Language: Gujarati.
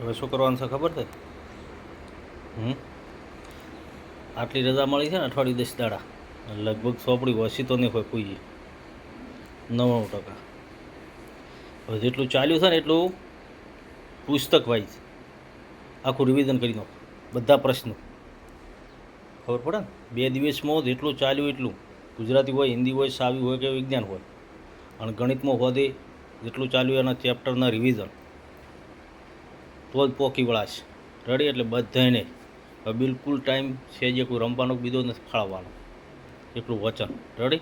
હવે શું કરવાનું છે ખબર છે? હમ? આટલી રજા મળી છે ને અઠવાડિયું દસ દાડા. લગભગ સોંપડી વસી તો નહીં હોય કોઈ. નવ્વાણું ટકા. હવે જેટલું ચાલ્યું છે ને એટલું પુસ્તક વાઇઝ આખું રિવિઝન કરી નાખો. બધા પ્રશ્નો. ખબર પડે ને? બે દિવસમાં જેટલું ચાલ્યું એટલું. ગુજરાતી હોય, હિન્દી હોય, સાવી હોય કે વિજ્ઞાન હોય. અને ગણિતમાં હોદે જેટલું ચાલ્યું એના ચેપ્ટરના રિવિઝન તો જ પોકી વળાશ. રડી એટલે બધાને બિલકુલ ટાઈમ છે જે કોઈ રમવાનો બીજો નથી ફાળવવાનો. એટલું વચન. રેડી?